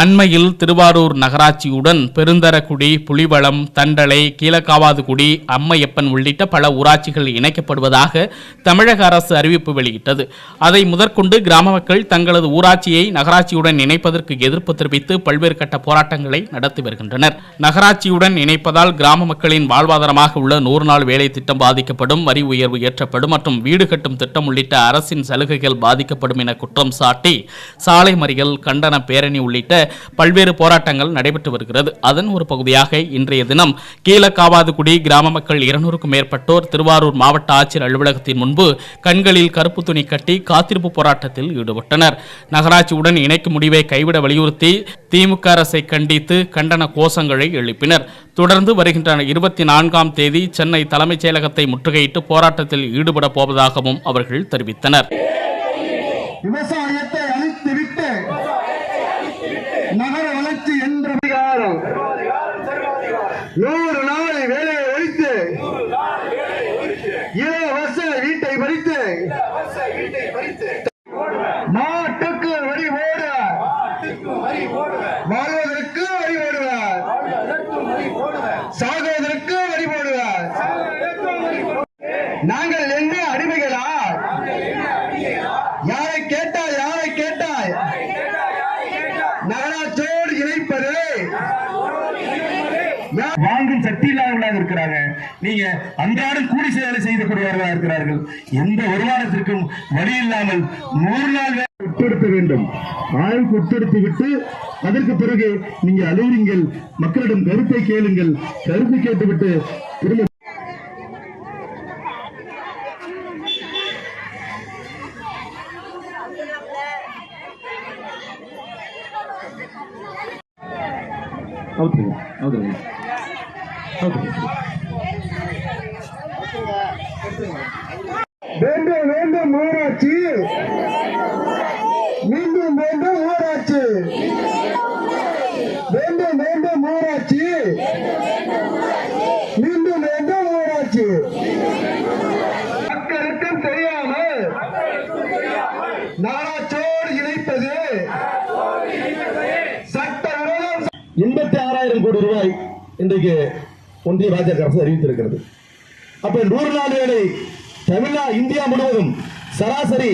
அண்மையில் திருவாரூர் நகராட்சியுடன் பெருந்தரக்குடி புலிவளம் தண்டலை கீழக்காவாதுகுடி அம்மையப்பன் உள்ளிட்ட பல ஊராட்சிகள் இணைக்கப்படுவதாக தமிழக அரசு அறிவிப்பு வெளியிட்டது. அதை முதற்கொண்டு கிராம மக்கள் தங்களது ஊராட்சியை நகராட்சியுடன் இணைப்பதற்கு எதிர்ப்பு தெரிவித்து பல்வேறு கட்ட போராட்டங்களை நடத்தி வருகின்றனர். நகராட்சியுடன் இணைப்பதால் கிராம மக்களின் வாழ்வாதாரமாக உள்ள நூறு நாள் வேலை திட்டம் பாதிக்கப்படும் வரி உயர்வு ஏற்றப்படும் மற்றும் வீடு கட்டும் திட்டம் உள்ளிட்ட அரசின் சலுகைகள் பாதிக்கப்படும் என குற்றம் சாட்டி சாலை மறியல் கண்டன பேரணி உள்ளிட்ட பல்வேறு போராட்டங்கள் நடைபெற்று வருகிறது. அதன் ஒரு பகுதியாக இன்றைய தினம் கீழக்காவாதுகுடி கிராம மக்கள் இருநூறுக்கும் மேற்பட்டோர் திருவாரூர் மாவட்ட ஆட்சியர் அலுவலகத்தின் முன்பு கண்களில் கருப்பு துணி கட்டி காத்திருப்பு போராட்டத்தில் ஈடுபட்டனர். நகராட்சியுடன் இணைக்கும் முடிவை கைவிட வலியுறுத்தி திமுக அரசை கண்டித்து கண்டன கோஷங்களை எழுப்பினர். தொடர்ந்து வருகின்ற இருபத்தி நான்காம் தேதி சென்னை தலைமைச் செயலகத்தை முற்றுகையிட்டு போராட்டத்தில் ஈடுபட போவதாகவும் அவர்கள் தெரிவித்தனர். விவசாயத்தை ஆட்சி என்ற அதிகாரம். நூறு நாளை வேலையை ஒழித்து இலவச வீட்டை பறித்து மாட்டுக்கு வரி ஓட வாழ்வதற்கு வரி ஓடுவார் சாகுவதற்கு வரி போடுவார். நாங்கள் வாங்கும் சக்தி இல்லாதவர்களாக இருக்கிறாங்க. நீங்க அன்றாடம் கூலி சேவை செய்யக்கூடியவர்களாக இருக்கிறார்கள். எந்த வருமானத்திற்கும் வழி இல்லாமல் நூறு நாள் உட்படுத்த வேண்டும். ஆய்வுக்கு உட்படுத்தி விட்டு அதற்கு பிறகு நீங்க அழுகிறீங்கள். மக்களிடம் கருத்தை கேளுங்கள். கருத்து கேட்டுவிட்டு திரும்ப அவுத்துருங்க அவுத்துருங்க அவுத்துருங்க வேண்டும் வேண்டும் ஊராட்சி. மீண்டும் வேண்டும் ஊராட்சி. வேண்டும் வேண்டும் ஊராட்சி. மீண்டும் வேண்டும் ஊராட்சி. மக்களுக்கும் தெரியாமல் நாராட்சியோடு எண்பத்தி ஆறாயிரம் கோடி ரூபாய் இன்றைக்கு ஒன்றிய பாஜக அரசு அறிவித்திருக்கிறது. அப்ப நூறு நாள் வேலை தமிழ்நா இந்தியா முழுவதும் சராசரி